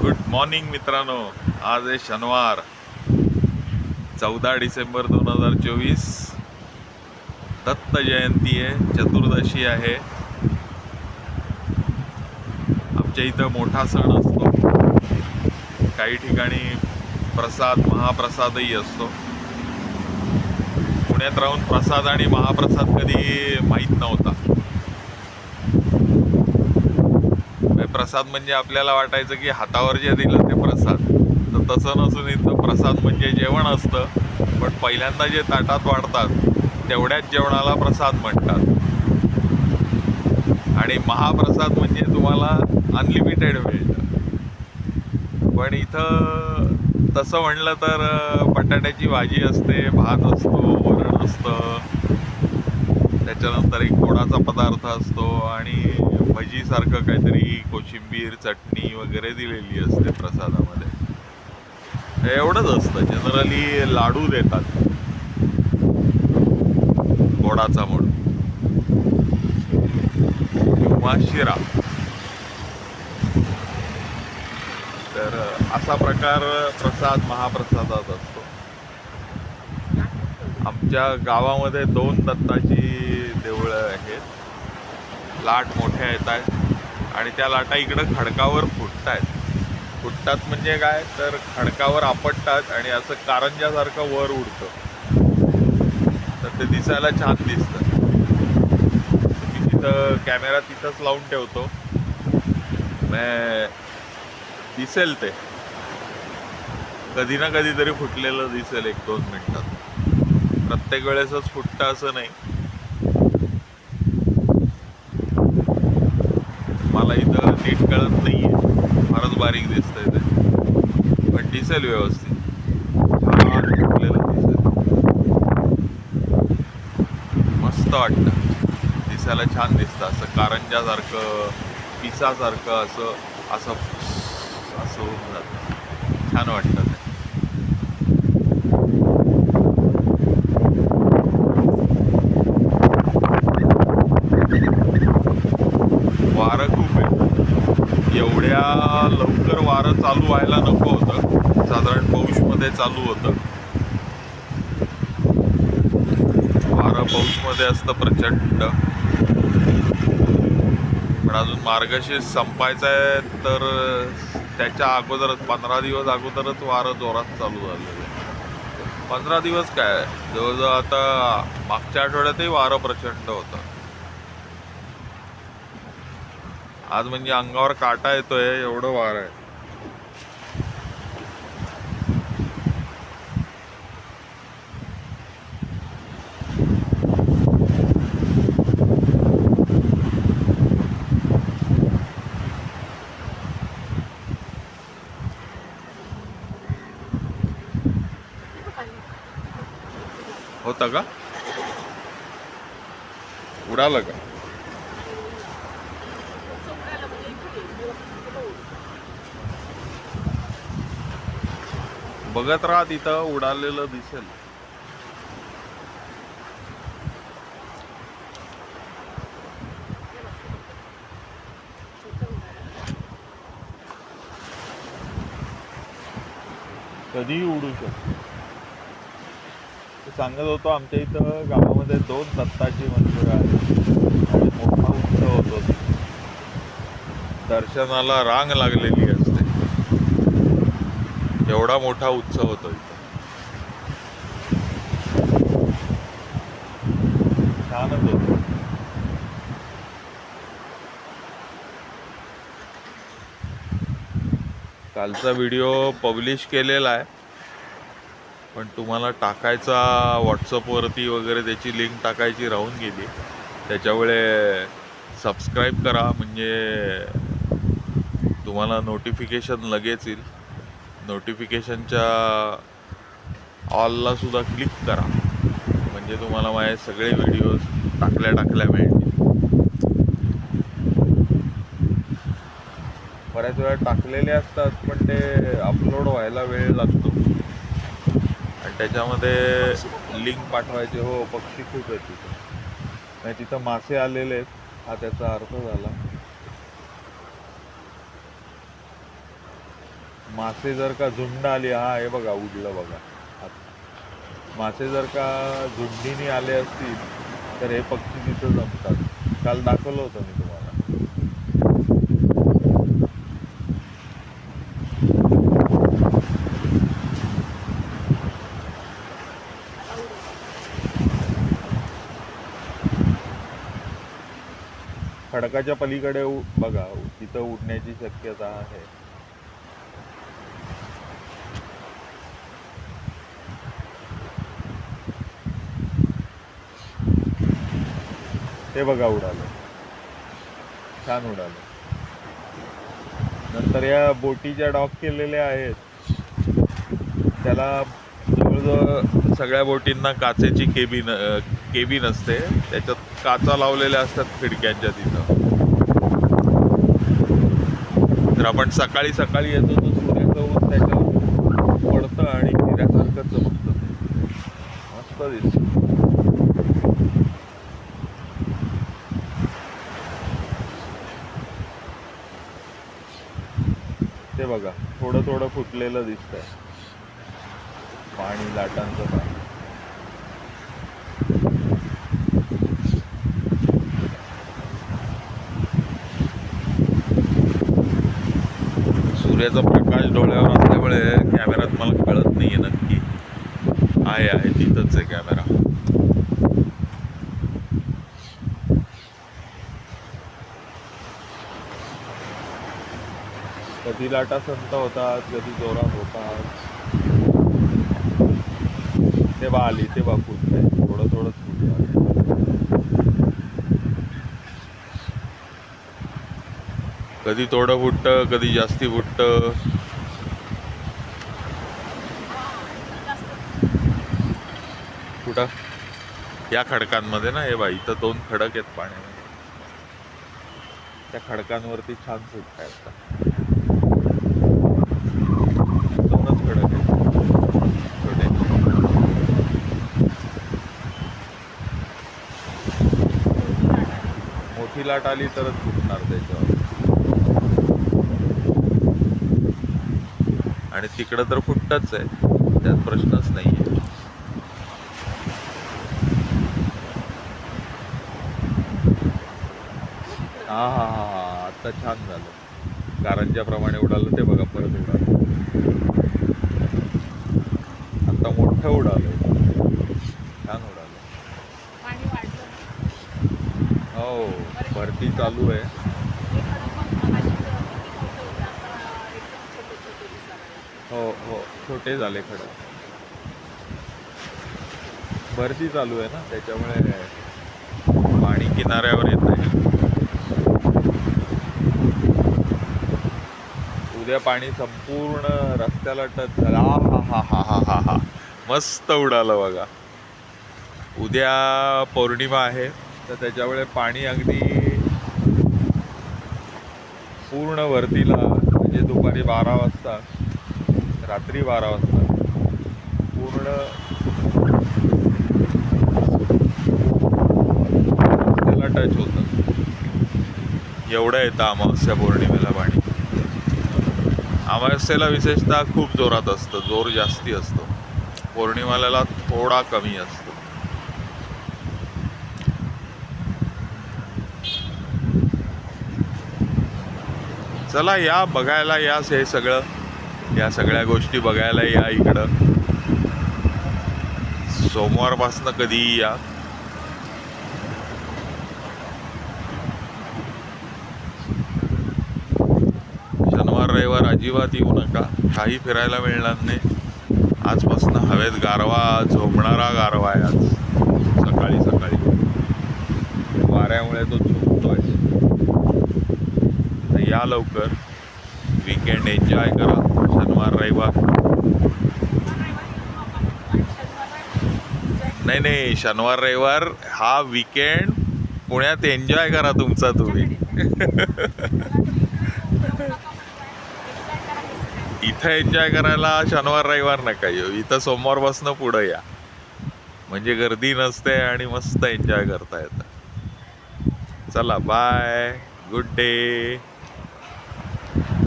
Good morning मित्रांनो. आज आहे शनिवार चौदा डिसेंबर दोन हजार चोवीस. दत्त जयंती आहे चतुर्दशी आहे. आमच्या इथं मोठा सण असतो. काही ठिकाणी प्रसाद महाप्रसादही असतो. पुण्यात राहून प्रसाद आणि महाप्रसाद कधी माहीत नव्हता म्हणजे प्रसाद म्हणजे आपल्याला वाटायचं की हातावर जे दिलं ते प्रसाद. तर तसं नसून इथं प्रसाद म्हणजे जेवण असतं. पण पहिल्यांदा जे ताटात वाढतात तेवढ्याच जेवणाला प्रसाद म्हणतात. आणि महाप्रसाद म्हणजे तुम्हाला अनलिमिटेड मिळतं पण इथं तसं म्हणलं तर बटाट्याची भाजी असते भात असतो वरण असतं. त्याच्यानंतर एक गोडाचा पदार्थ असतो आणि भजीसारखं काहीतरी कोशिंबीर चटणी वगैरे दिलेली असते प्रसादामध्ये. हे एवढंच असतं. जनरली लाडू देतात. गोडाचा म्हणून. किंवा शिरा. तर असा प्रकार प्रसाद महाप्रसादात असतो. आमच्या गावामध्ये दोन दत्ताची देवळं आहेत. लाट मोठ्या येत आहेत आणि त्या लाटा इकडं खडकावर फुटत आहेत फुटतात म्हणजे काय? तर खडकावर आपटतात आणि असं कारंजासारखं वर उडतं. तर ते दिसायला छान दिसतं. मी तिथं कॅमेरा तिथंच लावून ठेवतो. मग दिसेल ते. कधी ना कधीतरी फुटलेलं दिसेल एक दोन मिनटात. प्रत्येक वेळेसच फुटतं असं नाही. मला इथं नीट कळत नाही आहे फारच बारीक दिसतंय ते. पण दिसेल व्यवस्थित. मस्त वाटतं. दिसायला छान दिसतं. असं कारंजासारखं पिसासारखं असं असं असं होऊन जातं. छान वाटतं ते वारं खूप आहे एवढ्या लवकर वारं चालू व्हायला नको होतं. साधारण पौषमध्ये चालू होतं. वारं पौषमध्ये असतं प्रचंड. पण अजून मार्गशीर्ष संपायचा आहे तर त्याच्या अगोदरच पंधरा दिवस अगोदरच वारं जोरात चालू झालेलं आहे. पंधरा दिवस काय? जवळजवळ आता मागच्या आठवड्यातही वारं प्रचंड होतं. आज म्हणजे अंगावर काटा येतोय एवढं वार आहे. होता का? उडालं का? बघत राहा तिथं उडालेलं दिसेल. कधीही उडू शकतो. सांगत होतो आमच्या इथं गावामध्ये दोन दत्ताची मंदिरं आहेत. आणि मोठा उत्सव होतो. दर्शनाला रांग लागलेली एवढा मोठा उत्सव होतो इथं. छानच होतो. कालचा व्हिडिओ पब्लिश केलेला आहे पण तुम्हाला टाकायचा व्हॉट्सअपवरती वगैरे त्याची लिंक टाकायची राहून गेली. त्याच्यामुळे सबस्क्राईब करा म्हणजे तुम्हाला नोटिफिकेशन लगेच येईल. नोटिफिकेशनच्या ऑललासुद्धा क्लिक करा. म्हणजे तुम्हाला माझे सगळे व्हिडिओज टाकल्या टाकल्या मिळतील. बऱ्याच वेळा टाकलेले असतात पण ते अपलोड व्हायला वेळ लागतो. आणि त्याच्यामध्ये लिंक पाठवायचे हो पक्षी खूप आहेत तिथं. नाही तिथं मासे आलेले आहेत. हा त्याचा अर्थ झाला. मासे जर का झुंड आली हा हे बघा उडलं बघा. मासे जर का झुंडीने आले असतील तर हे पक्षी तिथं जमतात. काल दाखवलं होतं मी तुम्हाला. खडकाच्या पलीकडे बघा तिथं उडण्याची शक्यता आहे. ते बघा उडालं. छान उडालं. नंतर या बोटी ज्या डॉक केलेल्या आहेत त्याला जवळजवळ सगळ्या बोटींना काचेची केबिन केबिन असते त्याच्यात काचा लावलेल्या असतात खिडक्यांच्या तिथं. तर आपण सकाळी सकाळी येतो तो सूर्याचं ऊन त्याच्यावर पडतं आणि हिऱ्यासारखं चमकतं. मस्त दिसतं. ते बघा थोडं थोडं फुटलेलं दिसतंय. पाणी लाटांचं पाणी. सूर्याचा प्रकाश डोळ्यावर असल्यामुळे कॅमेरात मला कळत नाही आहे नक्की. आहे आहे तिथंच आहे कॅमेरा कधी लाटा संत होतात कधी जोरात होतात. तेव्हा आली तेव्हा फुटते थोडं थोडं फुटलं कधी थोडं फुटतं कधी जास्ती फुटतं. कुठं? या खडकांमध्ये ना हे बा इथं दोन खडक आहेत पाण्यामध्ये. त्या खडकांवरती छान फुटत आहेत दोनच खडक आहेत छोटे मोठी लाट आली तरच फुटणार त्याच्यावर. आणि तिकडं तर फुटतच आहे. त्यात प्रश्नच नाही आहे हा हा हा हा. आता छान झालं. कारंजाप्रमाणे उडालं ते बघा परत उडालं. आता मोठं उडालं छान उडालं पाणी वाढलं हो भरती चालू आहे हे खडक मग मगाशी किती मोठे होते, आता एकदम चालू आहे. हो हो. छोटे झाले खडक भरती चालू आहे ना त्याच्यामुळे पाणी किनाऱ्यावर येत आहे उद्या पाणी संपूर्ण रस्त्याला टच झालं. आ हा हा हा हा हा हा. मस्त उडालं बघा. उद्या पौर्णिमा आहे तर त्याच्यामुळे पाणी अगदी पूर्ण वरतीला म्हणजे दुपारी बारा वाजता रात्री बारा वाजता पूर्ण त्याला टच होतं. एवढं येतं अमावस्या पौर्णिमेला पाणी. अमावस्येला विशेषतः खूप जोरात असतं जोर जास्ती असतो. पौर्णिमाला थोडा कमी असतो. चला या बघायला या हे सगळं. या सगळ्या गोष्टी बघायला या इकडं. सोमवारपासनं कधीही या. शनिवार रविवार अजिबात येऊ नका. काही फिरायला मिळणार नाही. आजपासून हवेत गारवा झोपणारा गारवा आहे आज. सकाळी सकाळी. वाऱ्यामुळे तो लवकर. वीकेंड एन्जॉय करा शनिवार रविवार. नाही नाही शनिवार रविवार हा वीकेंड पुण्यात एन्जॉय करा तुमचा तुम्ही. इथं एन्जॉय करायला शनिवार रविवार नका येऊ. इथं सोमवारपासून पुढं या. म्हणजे गर्दी नसते आणि मस्त एन्जॉय करता येतं. चला बाय गुड डे